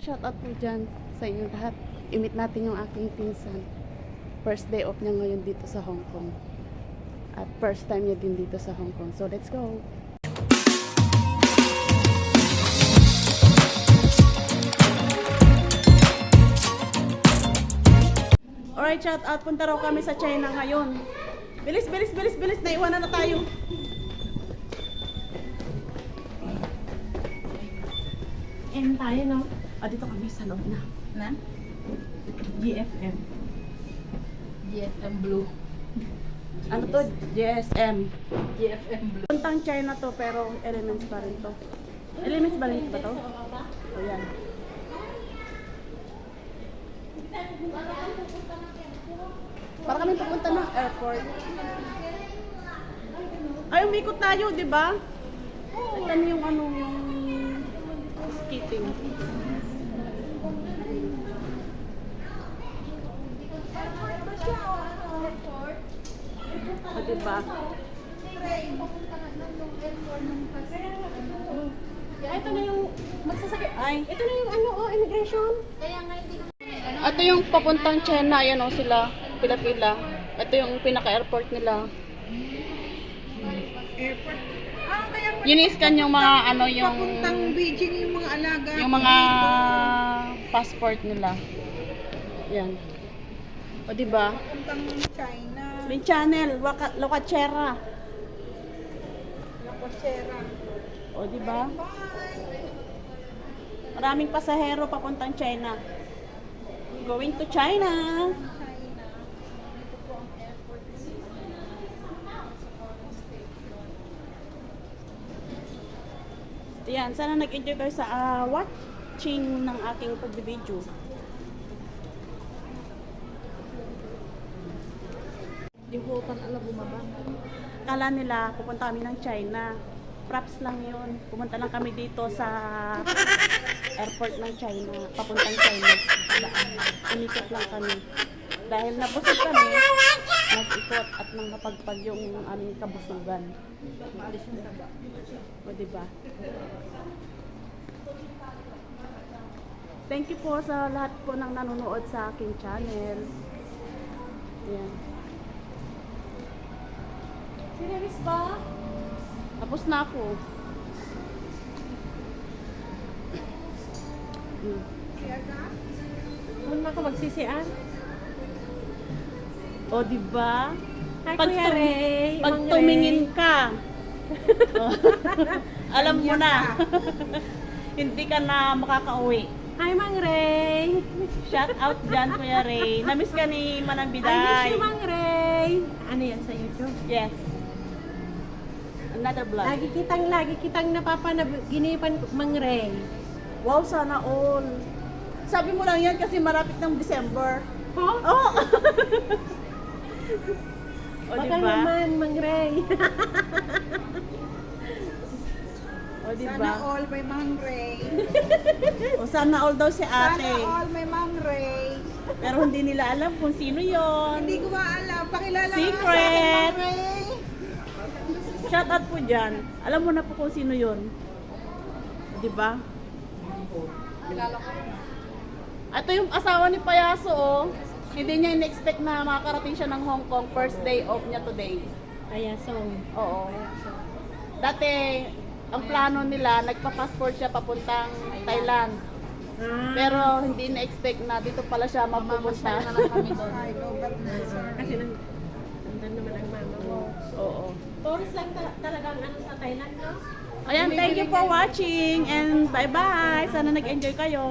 Shout out po dyan sa inyo lahat. Imit natin yung aking pinsan. First day off niya ngayon dito sa Hong Kong. At first time niya din dito sa Hong Kong. So let's go! Alright, shout out. Punta raw kami sa China ngayon. Bilis, bilis, bilis, bilis. Naiwanan na tayo. M tayo, no? Ah, dito kami sa loob na. Na? GFM. GFM Blue. Ano to? GSM. GFM Blue. Puntang China to pero elements pa rin to. Elements ba rin ba to? O yan. Para kami pupunta ng airport. Ay, umikot tayo, di ba? Ito yung ano, yung skating. Ba? Ito na yung magsasakit. Ay, Ito na yung ano, oh, immigration. Ito yung papuntang China, yan o sila, pila-pila. Ito yung pinaka-airport nila. Airport. Ah, kaya yung mga ano yung papuntang Beijing yung mga alaga. yung mga passport nila. Yan. O di ba? Papuntang China. May channel, Waka, Locachera. Lakosera. O di ba? Maraming pasahero papuntang China. Going to China. Yan, sana nag-enjoy kayo sa ah, watching ng aking pagbibideo. Hindi ko pa alam bumaba. Kala nila pupunta kami ng China. Props lang yun. Pumunta lang kami dito sa airport ng China. Papuntang China. Umikot lang kami. Dahil nabusog kami, nag-ikot at nang mapagpag yung aming kabusugan. O, diba? Thank you po sa lahat po ng nanonood sa aking channel. Ayan. Serious ba? Tapos na ako. Mm. Muna ako magsisian. O, di ba? Hi, Pag Kuya Ray. Pag Mang tumingin Ray. ka, oh, alam mo na. Hindi ka na makakauwi. Hi, Mang Ray. Shout out dyan, Kuya Ray. Namiss ka ni Manang I miss Biday. you, Mang Ray. Ano yan sa YouTube? Yes. Another vlog. Lagi kitang, lagi kitang napapanaginipan, Mang Ray. Wow, sana all. Sabi mo lang yan kasi marapit ng December. Oh? Oh! o, Baka diba? naman, Mang Ray. O, diba? Sana all may Mang Ray. O, sana all daw si Sana ate. all may Mang Ray. Pero hindi nila alam kung sino yon. Hindi ko maalam. Pakilala Secret. nga sa akin, Mang Ray. Shout out po dyan. Alam mo na po kung sino yon. Di ba? Yun. Ito yung asawa ni Payaso, oh. Hindi niya in-expect na makakarating siya ng Hong Kong first day off niya today. Kaya so, Oo. Dati, ang plano nila, nagpa-passport siya papuntang Thailand. ah, Pero hindi na-expect na dito pala siya mapupunta. Lobat na, sir. kasi nang, nandun naman ang mama mo. Oo. Tourist lang ta- talagang ano sa Thailand, no? Ayan, thank you for watching and bye-bye. Sana nag-enjoy kayo.